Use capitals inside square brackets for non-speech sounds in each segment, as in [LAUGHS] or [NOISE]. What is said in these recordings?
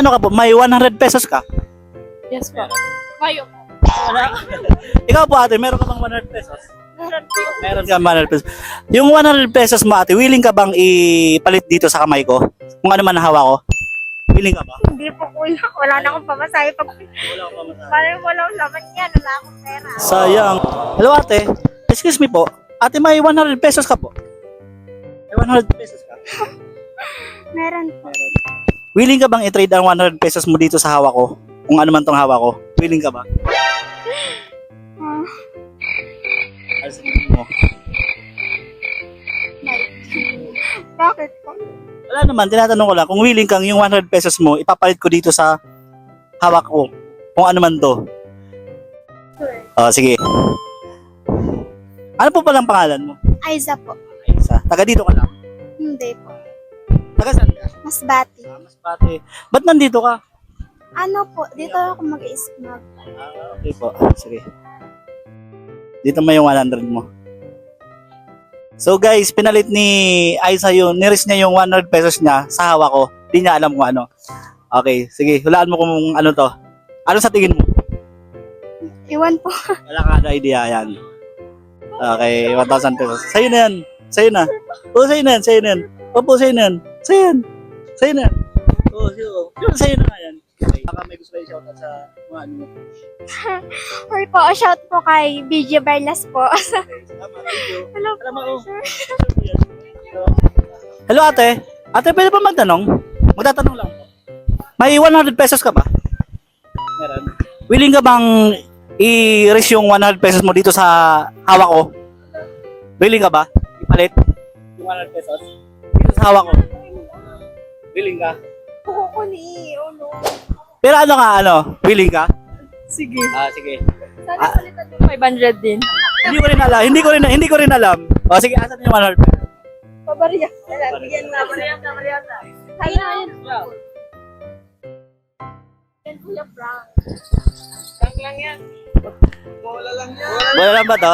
Ano ka po? May 100 pesos ka? Yes po. Kayo po. Ikaw po ate, meron ka bang 100 pesos? Meron po. Meron ka 100 pesos. Yung 100 pesos mo ate, willing ka bang ipalit dito sa kamay ko? Kung ano man ang hawak ko? Willing ka ba? Hindi po kuya. Wala na akong pamasahe pag Wala ko pa parang walang laman yan. Wala akong pera. Sayang. Hello ate, excuse me po. Ate, may 100 pesos ka po? May 100 pesos ka? [LAUGHS] Meron po. Willing ka bang i-trade ang 100 pesos mo dito sa hawak ko? Kung ano man tong hawak ko? Willing ka ba? Ah, Ano sa tingin mo? bakit po? Wala naman, tinatanong ko lang, kung willing kang yung 100 pesos mo, ipapalit ko dito sa hawak ko. Kung ano man to. Sure. Oh, sige. Ano po palang pangalan mo? Aiza po. Isa. Taga dito ka lang. Hindi po. Taga saan ka? Mas bati. Ah, mas pati. Ba't nandito ka? Ano po? Dito ako mag-i-snag. Ah, okay po. Sige. Dito mo yung 100 mo. So guys, pinalit ni Aiza yung, niris niya yung 100 pesos niya sa hawak ko. Hindi niya alam kung ano. Okay, sige. Hulaan mo kung ano to. Ano sa tingin mo? Iwan po. [LAUGHS] Wala ka na idea yan. Okay, 1,000 pesos. Sa'yo na yan. Sa'yo na. Oo, sa'yo na yan. Sa'yo na yan. Opo, sa'yo na yan. Sa'yo yan. Sa'yo na yan. Oo, sa'yo. Sa'yo, sa'yo na nga yan. Okay. Baka may gusto kayo shoutout sa mga ano mo. [LAUGHS] Or po, shout po kay BJ Barlas po. [LAUGHS] Okay, salamat. Thank you. [LAUGHS] Hello po. Salamat, oh. Hello ate. Ate, pwede ba magtanong? Magtatanong lang po. May 100 pesos ka ba? Meron. Willing ka bang i-raise yung 100 pesos mo dito sa hawak ko? Willing ka ba? Ipalit? Yung 100 pesos? Dito sa hawak ko. Willing ka? Oo ko ni. Oh no. Pero ano ka, ano? Willing ka? Sige. Ah, sige. Sana palitan mo 500 din. Hindi ko rin alam. Hindi ko rin, hindi ko rin alam. O sige, asan yung 100 pesos? Pabariya. Bigyan na. Pabariya na. Pabariya na. Kaya na. Yan kuya Frank. Frank lang yan. Wala lang ba to?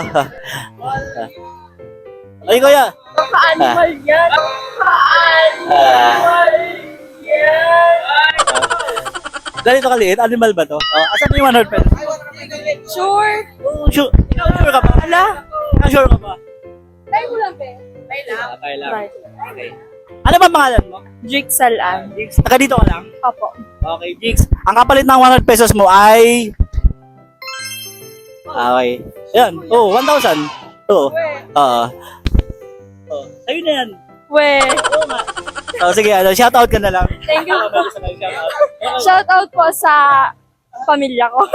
Ay, kuya. Pa-animal yan. Pa-animal yan. Ganito kaliit, animal ba to? Oh, asan yung 100 pesos? Sure. Oh, sure. Ikaw sure ka ba? Ala. Ikaw sure ka ba? Try mo lang, be. Try lang. Ah, kaya lang. Try. Okay. Ano ba pangalan mo? Jake Salan. Jigs. Taga dito ka lang? Opo. Okay, Jigs. Ang kapalit ng 100 pesos mo ay... Okay. Ayan. Oh, 1,000. Oo. Oo. Oh, sa'yo na yan. We. Oo nga. Oh, sige, ano, shoutout ka na lang. Thank you po. shoutout? Shout out po sa pamilya ko.